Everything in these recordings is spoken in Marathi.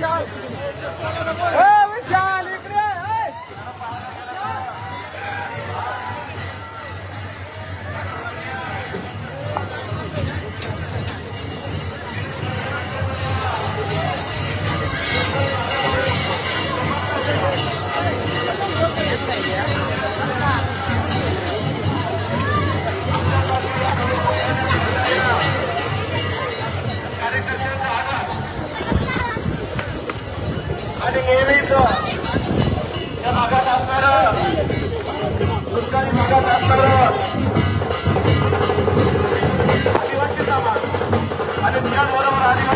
চাই आणि नेहमीच या भागात असणारं दुष्काळी भागात असणारं आदिवासी समाज. आणि त्याचबरोबर आदिवासी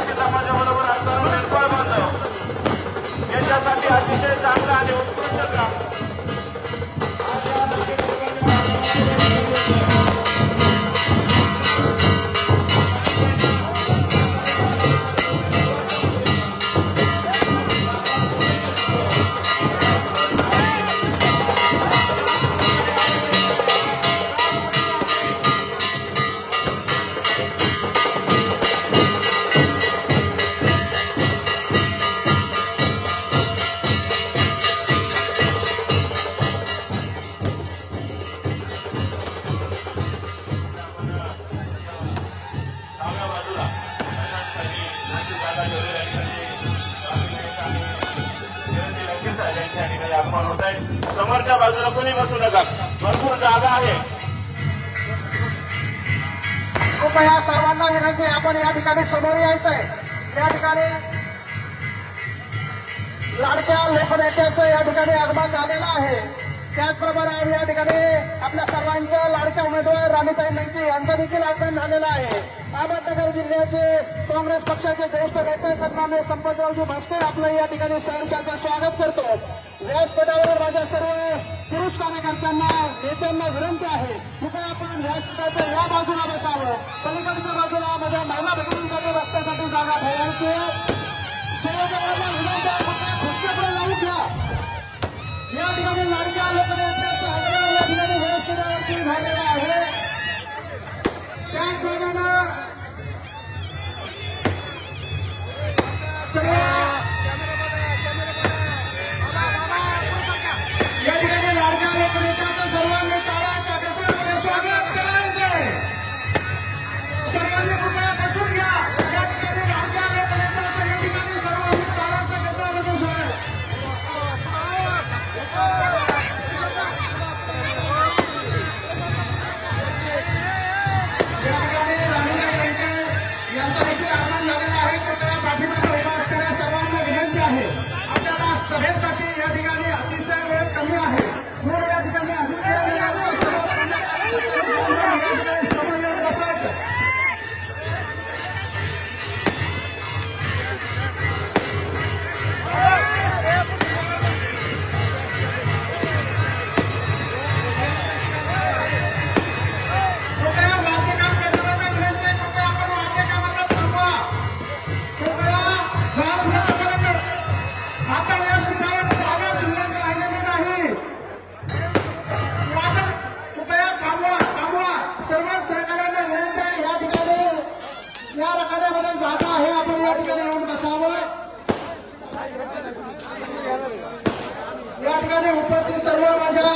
ठिकाणी आगमन होत आहे समोरच्या बाजूला कोणी बसू नका. भरपूर जागा आहे. कृपया सर्वांना विनंती आपण या ठिकाणी समोर यायचंय. या ठिकाणी लाडक्या लोकनेत्याचं या ठिकाणी आगमन झालेलं आहे. त्याचबरोबर आम्ही या ठिकाणी आपल्या सर्वांच्या लाडक्या उमेदवार राणीताई लंके यांचं देखील आगमन झालेलं आहे. अहमदनगर जिल्ह्याचे काँग्रेस पक्षाचे ज्येष्ठ नेते सन्मान्य संपतरावजी भास्कर आपलं या ठिकाणी सहर्षाचं स्वागत करतो. व्यासपीठावर माझ्या सर्व पुरुष कार्यकर्त्यांना नेत्यांना विनंती आहे कृपया आपण व्यासपीठाच्या या बाजूला बसावं. पलीकडच्या बाजूला माझ्या महिला भगिनींसाठी बसण्यासाठी जागा ठेवायची सर्व विनंती या ठिकाणी लाडक्या लोकनेत्याचं आगमन झालेलं आहे. त्याचप्रमाणे सर्व ठिकाणी जागा आहे. आपण या ठिकाणी येऊन बसावं. या ठिकाणी उपस्थित सर्व माझ्या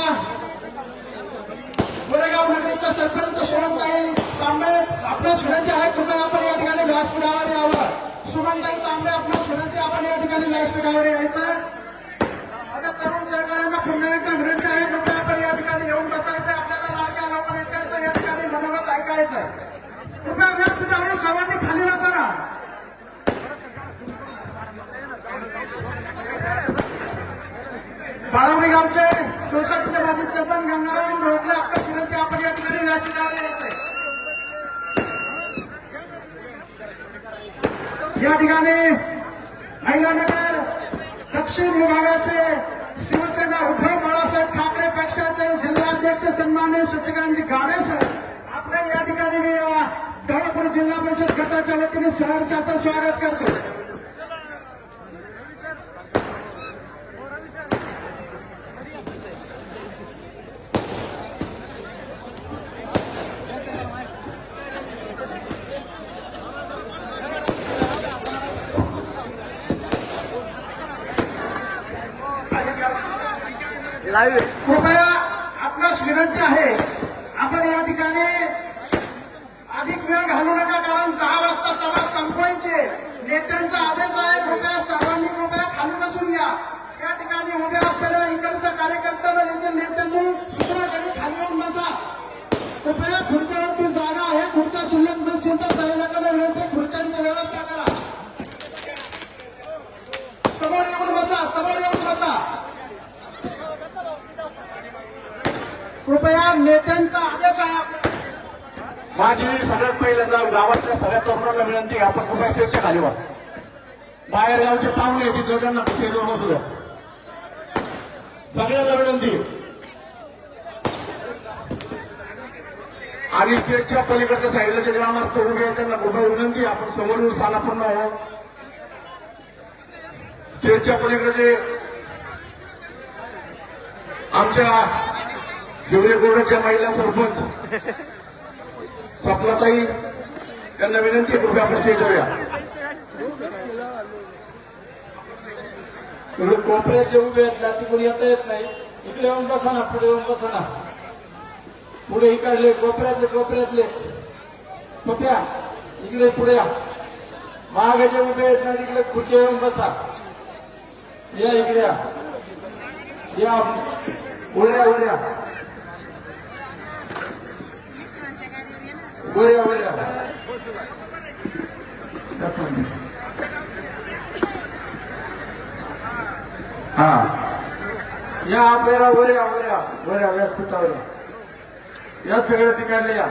गोरेगाव नगरीचा सरपंच सोनताई तांबे आपल्या विनंती आहे कृपया आपण या ठिकाणी व्यासपीठावर यावं. सुगंधाई तांबे आपल्या विनंती आपण या ठिकाणी व्यासपीठावर यायचं. सोसायटीच्या सोसायटीचे चपन सरपंच गंगाराम रोडले आपल्या विनंती आपण या ठिकाणी व्यासपीठावर यायचंय या ठिकाणी अहिल्यानगर दक्षिण विभागाचे शिवसेना उद्धव बाळासाहेब ठाकरे पक्षाचे जिल्हाध्यक्ष सन्मान्य शशिकांतजी गाडे सर आपल्या या ठिकाणी मी अ, जिल्हा परिषद गटाच्या वतीने सहर्षाचं स्वागत करतो. कृपया आपणास विनंती आहे आपण या ठिकाणी अधिक वेळ घालू नका कारण दहा वाजता सभा संपवायचे नेत्यांचा आदेश आहे कृपया सर्वांनी कृपया खाली बसून घ्या या ठिकाणी उभे असलेल्या इकडच्या कार्यकर्त्यांना देखील नेत्यांनी सूचना खाली येऊन बसा. कृपया खुर्च्यावरती जागा आहे खुर्च्या शिल्लक नसतील तर सैनिकांना विनंती खुर्च्यांची व्यवस्था करा समोर येऊन बसा समोर येऊन बसा कृपया नेत्यांचा आदेश आहे आपल्याला माझी सगळ्यात पहिल्यांदा गावातल्या सगळ्या तरुणांना विनंती आपण कृपया स्टेजच्या खाली वा बाहेर गावचे पाहुणे तिथं त्यांना स्टेजवर बसू द्या. सगळ्यांना विनंती आणि स्टेजच्या पलीकडच्या साईडला जे ग्रामस्थ उभे आहेत त्यांना कृपया विनंती आपण समोर येऊन स्थानापन्न आहोत स्टेजच्या पलीकडे आमच्या हिवरे गोरच्या महिला सरपंच. स्वप्नाताई त्यांना विनंती आहे, कृपया आपण स्टेजवर या तुम्ही कोपऱ्यात जे उभे आहेत ना तिकडून येता येत नाही. इकडे येऊन बसा ना पुढे येऊन बसा ना. पुढे इकडले कोपऱ्यातले कोपऱ्यातले. कोप्या इकडे पुढे या. मागे जे उभे आहेत ना तिकडे खुर्च्या येऊन बसा. या इकडे या. या. उड्या उड्या. वऱ्या वऱ्या हा या वऱ्या वऱ्या वऱ्या वऱ्या व्यासपीठावर या सगळ्या ठिकाणी या